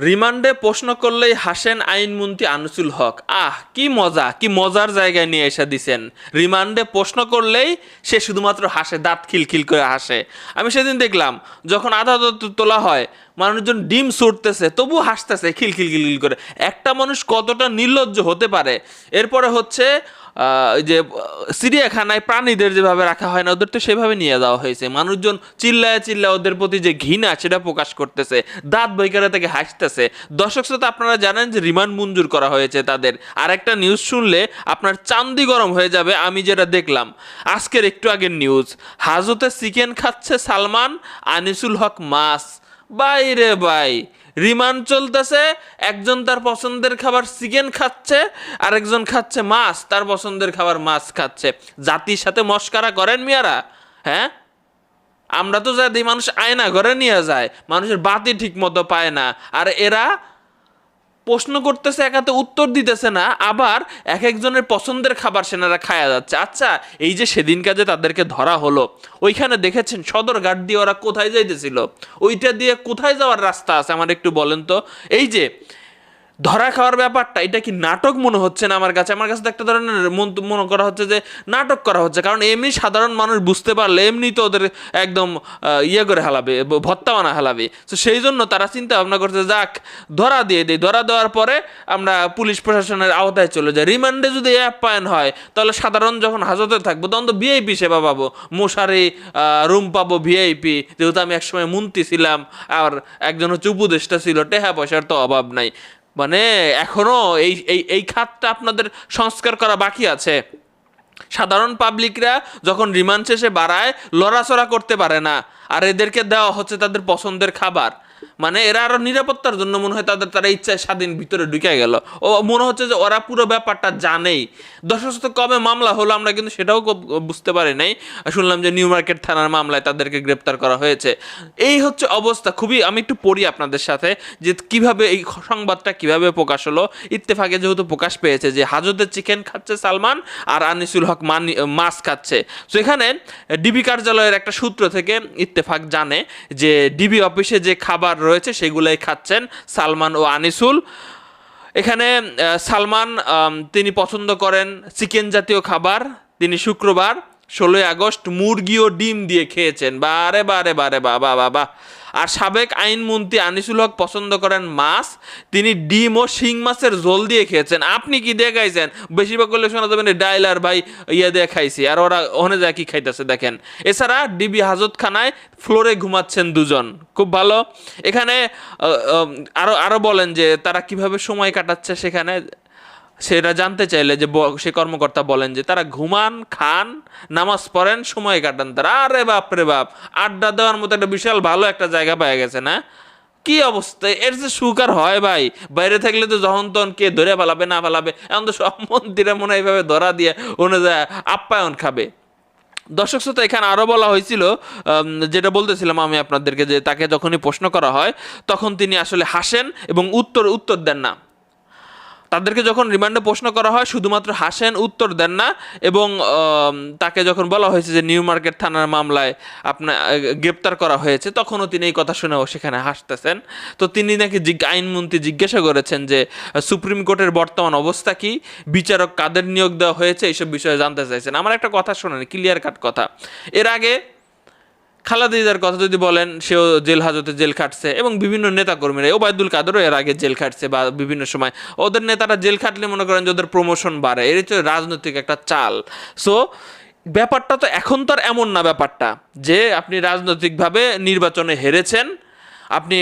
রিমান্ডে প্রশ্ন করলেই হাসেন আইনমন্ত্রী আনিসুল হক। আহ, কি মজা, কি মজার জায়গায় নিয়ে এসে দিছেন। রিমান্ডে প্রশ্ন করলেই সে শুধুমাত্র হাসে, দাঁত খিলখিল করে হাসে। আমি সেদিন দেখলাম, যখন আদালত তোলা হয়, মানুষজন ডিম ছুটতেছে তবু হাসতেছে খিলখিল খিলখিল করে। একটা মানুষ কতটা নির্লজ্জ হতে পারে? এরপরে হচ্ছে ওই যে চিড়িয়াখানায় প্রাণীদের যেভাবে রাখা হয় না, ওদের তো সেভাবে নিয়ে যাওয়া হয়েছে। মানুষজন চিল্লায় চিল্লায় ওদের প্রতি যে ঘৃণা, সেটা প্রকাশ করতেছে। দাঁত বৈকারে থেকে হাসতেছে। দর্শক শ্রোতা, আপনারা জানেন যে রিমান্ড মঞ্জুর করা হয়েছে তাদের। আর একটা নিউজ শুনলে আপনার চান্দি গরম হয়ে যাবে, আমি যেটা দেখলাম। আজকের একটু আগের নিউজ হাজতে চিকেন খাচ্ছে সালমান, আনিসুল হক মাছ। বাইরে বাই রিমান্ড চলতেছে, একজন তার পছন্দের খাবার চিকেন খাচ্ছে, আরেকজন খাচ্ছে মাছ, তার পছন্দের খাবার মাছ খাচ্ছে। জাতির সাথে মস্কারা করেন মিয়ারা হ্যাঁ? আমরা তো যা মানুষ আয়না ঘরে নিয়ে যায়, মানুষের বাতি ঠিক মতো পায় না। আর এরা প্রশ্ন করতেছে একাতে উত্তর দিতেছে না, আবার এক একজনের পছন্দের খাবার সেনারা খায়া যাচ্ছে। আচ্ছা এই যে সেদিন কাজে তাদেরকে ধরা হলো, ওইখানে দেখেছেন সদর গার্ড দিয়ে ওরা কোথায় যাইতেছিল? ওইটা দিয়ে কোথায় যাওয়ার রাস্তা আছে? আমার একটু বলেন তো। এই যে ধরা খাওয়ার ব্যাপারটা, এটা কি নাটক মনে হচ্ছে না আমার কাছে? আমার কাছে একটা ধরনের মন- করা হচ্ছে যে নাটক করা হচ্ছে। কারণ এমনি সাধারণ মানুষ বুঝতে পারলে এমনি তো ওদের একদম ইয়ে করে হেলাবে ভত্তা বানা হেলাবে। তো সেই জন্য তারা চিন্তা ভাবনা করছে, যাক, ধরা দিয়ে দিই। ধরা দেওয়ার পরে আমরা পুলিশ প্রশাসনের আওতায় চলে যাই। রিমান্ডে যদি অ্যাপ্যায়ন হয়, তাহলে সাধারণ যখন হাজতে থাকব, তখন তো ভিআইপি সেবা পাবো। মশারি রুম পাবো ভিআইপি। যেহেতু আমি একসময় মন্ত্রী ছিলাম, আর একজন হচ্ছে উপদেষ্টা ছিল, টেহা পয়সার তো অভাব নাই। মানে এখনও এই এই এই খাতটা আপনাদের সংস্কার করা বাকি আছে। সাধারণ পাবলিকরা যখন রিমান্ড শেষে বাড়ায়, লড়াচড়া করতে পারে না। আর এদেরকে দেওয়া হচ্ছে তাদের পছন্দের খাবার। মানে এরা আরও নিরাপত্তার জন্য মনে হয় তাদের, তারা ইচ্ছায় স্বাধীন ভিতরে ঢুকে গেল। ও মনে হচ্ছে যে ওরা পুরো ব্যাপারটা জানেই। দশশত কবে মামলা হলো আমরা কিন্তু সেটাও বুঝতে পারি নাই। শুনলাম যে নিউ মার্কেট থানার মামলায় তাদেরকে গ্রেপ্তার করা হয়েছে। এই হচ্ছে অবস্থা। খুবই আমি একটু পড়ি আপনাদের সাথে যে কীভাবে এই সংবাদটা কীভাবে প্রকাশ হলো। ইত্তেফাকে যেহেতু প্রকাশ পেয়েছে যে হাজতে চিকেন খাচ্ছে সালমান আর আনিসুল হক মানি, মাছ খাচ্ছে। তো এখানে ডিবি কার্যালয়ের একটা সূত্র থেকে ইত্তেফাক জানে যে ডিবি অফিসে যে খাবার রয়েছে, সেগুলাই খাচ্ছেন সালমান ও আনিসুল। এখানে সালমান তিনি পছন্দ করেন চিকেন জাতীয় খাবার। তিনি শুক্রবার ষোলোই আগস্ট মুরগি ও ডিম দিয়ে খেয়েছেন। বারে বারে বারে, বাবা বাবা। আর সাবেক আইনমন্ত্রী আনিসুল হক পছন্দ করেন মাছ। তিনি ডিম ও শিং মাছের ঝোল দিয়ে খেয়েছেন। আপনি কি দিয়ে খাইছেন? বেশিরভাগ করলে শোনা যাবেন ডাইল আর ভাই ইয়ে দিয়ে খাইছি। আর ওরা ওখানে যা কি খাইতেছে দেখেন। এছাড়া ডিবি হাজতখানায় ফ্লোরে ঘুমাচ্ছেন দুজন। খুব ভালো। এখানে আহ, আহ, আরও আরও বলেন যে তারা কীভাবে সময় কাটাচ্ছে সেখানে। সেটা জানতে চাইলে যে সে কর্মকর্তা বলেন যে তারা ঘুমান, খান, নামাজ পড়েন, সময় কাটান। তারা, আরে বাপ রে বাপ, আড্ডা দেওয়ার মতো একটা বিশাল ভালো একটা জায়গা পাওয়া গেছে না? কি অবস্থা? এর যে সুকার হয় ভাই। বাইরে থাকলে তো যখন তখন কে ধরে পালাবে, না পালাবে? এখন তো সব মন্দিরে মনে এইভাবে ধরা দিয়ে অনুযায়ী আপ্যায়ন খাবে। দর্শক শ্রোতা, এখানে আরও বলা হয়েছিল যেটা বলতেছিলাম আমি আপনাদেরকে যে তাকে যখনই প্রশ্ন করা হয়, তখন তিনি আসলে হাসেন এবং উত্তর উত্তর দেন না। তাদেরকে যখন রিমান্ডে প্রশ্ন করা হয়, শুধুমাত্র হাসেন উত্তর দেন না এবং তাকে যখন বলা হয়েছে যে নিউ মার্কেট থানার মামলায় আপনার গ্রেপ্তার করা হয়েছে, তখনও তিনি এই কথা শুনেও সেখানে হাসতেছেন। তো তিনি নাকি আইনমন্ত্রী জিজ্ঞাসা করেছেন যে, সুপ্রিম কোর্টের বর্তমান অবস্থা কি? বিচারক কাদের নিয়োগ দেওয়া হয়েছে? এইসব বিষয়ে জানতে চাইছেন। আমার একটা কথা শোনেন ক্লিয়ার কাট কথা। এর আগে খালাদিদার কথা যদি বলেন, সেও জেল, হাজতে জেল খাটছে এবং বিভিন্ন নেতাকর্মীরা ওবায়দুল কাদেরও এর আগে জেল খাটছে বা বিভিন্ন সময়। ওদের নেতারা জেল খাটলে মনে করেন যে ওদের প্রমোশন বাড়ে। এর হচ্ছে রাজনৈতিক একটা চাল। সো ব্যাপারটা তো এখন তো আর এমন না ব্যাপারটা যে আপনি রাজনৈতিকভাবে নির্বাচনে হেরেছেন আপনি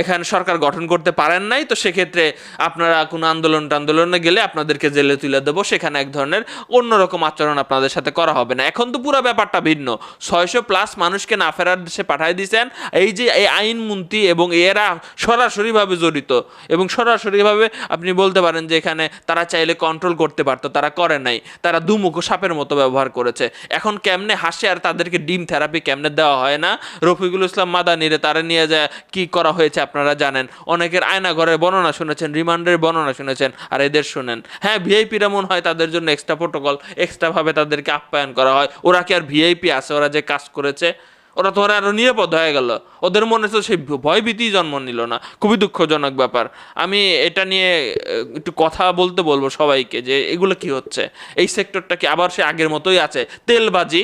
এখানে সরকার গঠন করতে পারেন নাই, তো সেক্ষেত্রে আপনারা কোনো আন্দোলন টান্দোলনে গেলে আপনাদেরকে জেলে তুলে দেবো। সেখানে এক ধরনের অন্যরকম আচরণ আপনাদের সাথে করা হবে না। এখন তো পুরো ব্যাপারটা ভিন্ন। ছয়শো প্লাস মানুষকে না ফেরার দেশে পাঠিয়ে দিয়েছেন। এই যে এই আইনমন্ত্রী এবং এরা সরাসরিভাবে জড়িত এবং সরাসরিভাবে আপনি বলতে পারেন যে এখানে তারা চাইলে কন্ট্রোল করতে পারতো, তারা করে নাই। তারা দুমুখো সাপের মতো ব্যবহার করেছে। এখন কেমনে হাসে আর তাদেরকে ডিম থেরাপি কেমনে দেওয়া হয় না? রফিকুল ইসলাম মাদানিরে তারা নিয়ে যায় কি করা হয়েছে আপনারা জানেন? অনেকের আয়না ঘরের বর্ণনা শুনেছেন, রিমান্ডের বর্ণনা শুনেছেন, আর এদের শুনেন। হ্যাঁ ভিআইপিরা মনে হয় তাদের জন্য এক্সট্রা প্রোটোকল এক্সট্রাভাবে তাদেরকে আপ্যায়ন করা হয়। ওরা কি আর ভিআইপি আছে? ওরা যে কাজ করেছে, ওরা তো ওরা আরও নিরাপদ হয়ে গেল। ওদের মনে তো সেই ভয় ভীতি জন্ম নিল না। খুবই দুঃখজনক ব্যাপার। আমি এটা নিয়ে একটু কথা বলতে বলব সবাইকে যে এগুলো কি হচ্ছে? এই সেক্টরটা কি আবার সে আগের মতোই আছে? তেলবাজি